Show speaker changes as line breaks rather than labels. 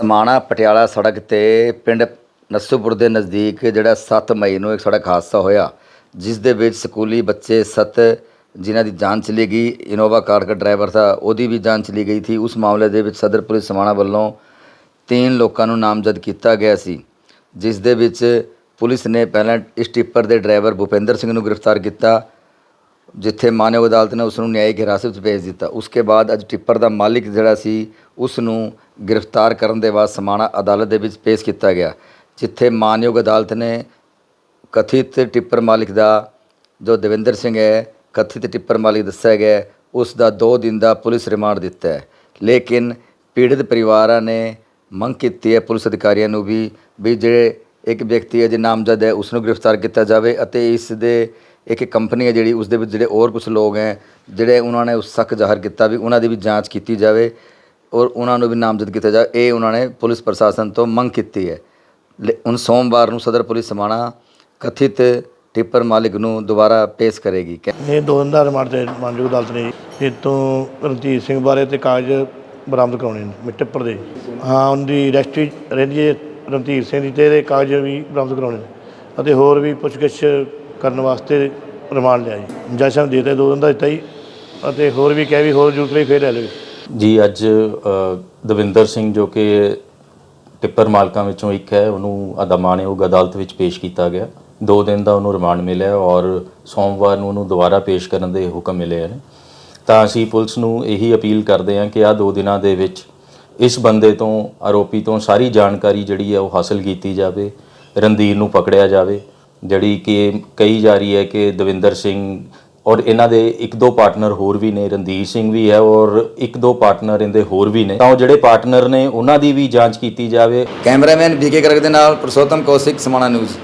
ਸਮਾਣਾ ਪਟਿਆਲਾ ਸੜਕ ਤੇ ਪਿੰਡ ਨਸੂਪੁਰ ਦੇ ਨਜ਼ਦੀਕ ਜਿਹੜਾ 7 ਮਈ ਨੂੰ ਇੱਕ ਸੜਕ ਹਾਦਸਾ ਹੋਇਆ, ਜਿਸ ਦੇ ਵਿੱਚ ਸਕੂਲੀ ਬੱਚੇ 7 ਜਿਨ੍ਹਾਂ ਦੀ ਜਾਨ ਚਲੀ ਗਈ, ਇਨੋਵਾ ਕਾਰ ਦਾ ਡਰਾਈਵਰ ਥਾ ਉਹਦੀ ਵੀ ਜਾਨ ਚਲੀ ਗਈ ਥੀ। ਉਸ ਮਾਮਲੇ ਦੇ ਵਿੱਚ ਸਦਰ ਪੁਲਿਸ ਸਮਾਣਾ ਵੱਲੋਂ ਤਿੰਨ ਲੋਕਾਂ ਨੂੰ ਨਾਮਜ਼ਦ ਕੀਤਾ ਗਿਆ ਸੀ, ਜਿਸ ਦੇ ਵਿੱਚ ਪੁਲਿਸ ਨੇ ਪਹਿਲਾਂ ਇਸ ਟਿੱਪਰ ਦੇ ਡਰਾਈਵਰ ਭੁਪਿੰਦਰ ਸਿੰਘ ਨੂੰ ਗ੍ਰਿਫਤਾਰ ਕੀਤਾ ਜਿੱਥੇ ਮਾਨਵ ਅਦਾਲਤ ਨੇ ਉਸ ਨੂੰ ਨਿਆਇਕ ਹਿਰਾਸਤ ਵਿੱਚ ਭੇਜ ਦਿੱਤਾ। ਉਸਕੇ ਬਾਅਦ ਅੱਜ ਟਿੱਪਰ ਦਾ ਮਾਲਿਕ ਜਿਹੜਾ ਸੀ ਉਸ ਨੂੰ ਗ੍ਰਿਫਤਾਰ ਕਰਨ ਦੇ ਬਾਅਦ ਸਮਾਣਾ ਅਦਾਲਤ ਦੇ ਵਿੱਚ ਪੇਸ਼ ਕੀਤਾ ਗਿਆ, ਜਿੱਥੇ ਮਾਨਯੋਗ ਅਦਾਲਤ ਨੇ ਕਥਿਤ ਟਿੱਪਰ ਮਾਲਿਕ ਦਾ, ਜੋ ਦਵਿੰਦਰ ਸਿੰਘ ਹੈ, ਕਥਿਤ ਟਿੱਪਰ ਮਾਲਿਕ ਦੱਸਿਆ ਗਿਆ ਉਸ ਦਾ 2 ਦਿਨ ਦਾ ਪੁਲਿਸ ਰਿਮਾਂਡ ਦਿੱਤਾ ਹੈ। ਲੇਕਿਨ ਪੀੜਤ ਪਰਿਵਾਰਾਂ ਨੇ ਮੰਗ ਕੀਤੀ ਹੈ ਪੁਲਿਸ ਅਧਿਕਾਰੀਆਂ ਨੂੰ ਵੀ ਵੀ ਜਿਹੜੇ ਇੱਕ ਵਿਅਕਤੀ ਹੈ, ਜੇ ਨਾਮਜ਼ਦ ਹੈ ਉਸ ਨੂੰ ਗ੍ਰਿਫਤਾਰ ਕੀਤਾ ਜਾਵੇ ਅਤੇ ਇਸ ਦੇ ਇੱਕ ਕੰਪਨੀ ਹੈ ਜਿਹੜੀ ਉਸ ਦੇ ਵਿੱਚ ਜਿਹੜੇ ਹੋਰ ਕੁਝ ਲੋਕ ਹੈ, ਜਿਹੜੇ ਉਹਨਾਂ ਨੇ ਉਸ ਸ਼ੱਕ ਜ਼ਾਹਰ ਕੀਤਾ ਵੀ ਉਹਨਾਂ ਦੀ ਵੀ ਜਾਂਚ ਕੀਤੀ ਜਾਵੇ ਔਰ ਉਹਨਾਂ ਨੂੰ ਵੀ ਨਾਮਜ਼ਦ ਕੀਤਾ ਜਾਵੇ, ਇਹ ਉਹਨਾਂ ਨੇ ਪੁਲਿਸ ਪ੍ਰਸ਼ਾਸਨ ਤੋਂ ਮੰਗ ਕੀਤੀ ਹੈ। ਲੇ- ਹੁਣ ਸੋਮਵਾਰ ਨੂੰ ਸਦਰ ਪੁਲਿਸ ਸਮਾਣਾ ਕਥਿਤ ਟਿੱਪਰ ਮਾਲਿਕ ਨੂੰ ਦੁਬਾਰਾ ਪੇਸ਼ ਕਰੇਗੀ। ਕਹਿ-
ਇਹ ਦੋ ਦਿਨ ਦਾ ਰਿਮਾਂਡ ਤੇ ਮਾਨਯੋਗ ਅਦਾਲਤ ਨੇ ਇਹ ਤੋਂ ਰਣਜੀਤ ਸਿੰਘ ਬਾਰੇ ਤੇ ਕਾਗਜ਼ ਬਰਾਮਦ ਕਰਾਉਣੇ ਨੇ ਟਿੱਪਰ ਦੇ ਹਾਂ, ਉਹਦੀ ਰਜਿਸਟਰੀ ਰਹਿੰਦੀ ਹੈ ਰਣਜੀਤ ਸਿੰਘ ਦੀ ਤੇ ਇਹਦੇ ਕਾਗਜ਼ ਵੀ ਬਰਾਮਦ ਕਰਾਉਣੇ ਅਤੇ ਹੋਰ ਵੀ ਪੁੱਛਗਿੱਛ ਕਰਨ ਵਾਸਤੇ ਰਿਮਾਂਡ ਲਿਆ ਜੀ। ਜਸ਼ਨ ਦਿੱਤੇ, ਦੋ ਦਿਨ ਦਾ ਦਿੱਤਾ ਜੀ ਅਤੇ ਹੋਰ ਵੀ ਕਹਿ ਵੀ ਹੋਰ ਜ਼ਰੂਰਤ ਲਈ ਫੇਰ ਲੈ ਲਵੇ
ਜੀ। ਅੱਜ ਦਵਿੰਦਰ ਸਿੰਘ ਜੋ ਕਿ ਟਿੱਪਰ ਮਾਲਕਾਂ ਵਿੱਚੋਂ ਇੱਕ ਹੈ, ਉਹਨੂੰ ਅਦਮਾਨਯੋਗ ਅਦਾਲਤ ਵਿੱਚ ਪੇਸ਼ ਕੀਤਾ ਗਿਆ। ਦੋ ਦਿਨ ਦਾ ਉਹਨੂੰ ਰਿਮਾਂਡ ਮਿਲਿਆ ਔਰ ਸੋਮਵਾਰ ਨੂੰ ਉਹਨੂੰ ਦੁਬਾਰਾ ਪੇਸ਼ ਕਰਨ ਦੇ ਹੁਕਮ ਮਿਲੇ ਨੇ। ਤਾਂ ਅਸੀਂ ਪੁਲਿਸ ਨੂੰ ਇਹੀ ਅਪੀਲ ਕਰਦੇ ਹਾਂ ਕਿ ਆ ਦੋ ਦਿਨਾਂ ਦੇ ਵਿੱਚ ਇਸ ਬੰਦੇ ਤੋਂ, ਆਰੋਪੀ ਤੋਂ ਸਾਰੀ ਜਾਣਕਾਰੀ ਜਿਹੜੀ ਹੈ ਉਹ ਹਾਸਲ ਕੀਤੀ ਜਾਵੇ, ਰਣਧੀਰ ਨੂੰ ਪਕੜਿਆ ਜਾਵੇ। ਜਿਹੜੀ ਕਿ ਕਹੀ ਜਾ ਰਹੀ ਹੈ ਕਿ ਦਵਿੰਦਰ ਸਿੰਘ ਔਰ ਇਹਨਾਂ ਦੇ ਇੱਕ ਦੋ ਪਾਰਟਨਰ ਹੋਰ ਵੀ ਨੇ, ਰਣਧੀਰ ਸਿੰਘ ਵੀ ਹੈ ਔਰ ਇੱਕ ਦੋ ਪਾਰਟਨਰ ਇਹਦੇ ਹੋਰ ਵੀ ਨੇ। ਤਾਂ ਉਹ ਜਿਹੜੇ ਪਾਰਟਨਰ ਨੇ, ਉਹਨਾਂ ਦੀ ਵੀ ਜਾਂਚ ਕੀਤੀ ਜਾਵੇ।
ਕੈਮਰਾਮੈਨ ਵੀਕੇ ਕਰਕ ਦੇ ਨਾਲ ਪ੍ਰਸੋਤਮ ਕੌਸ਼ਿਕ, ਸਮਾਣਾ ਨਿਊਜ਼।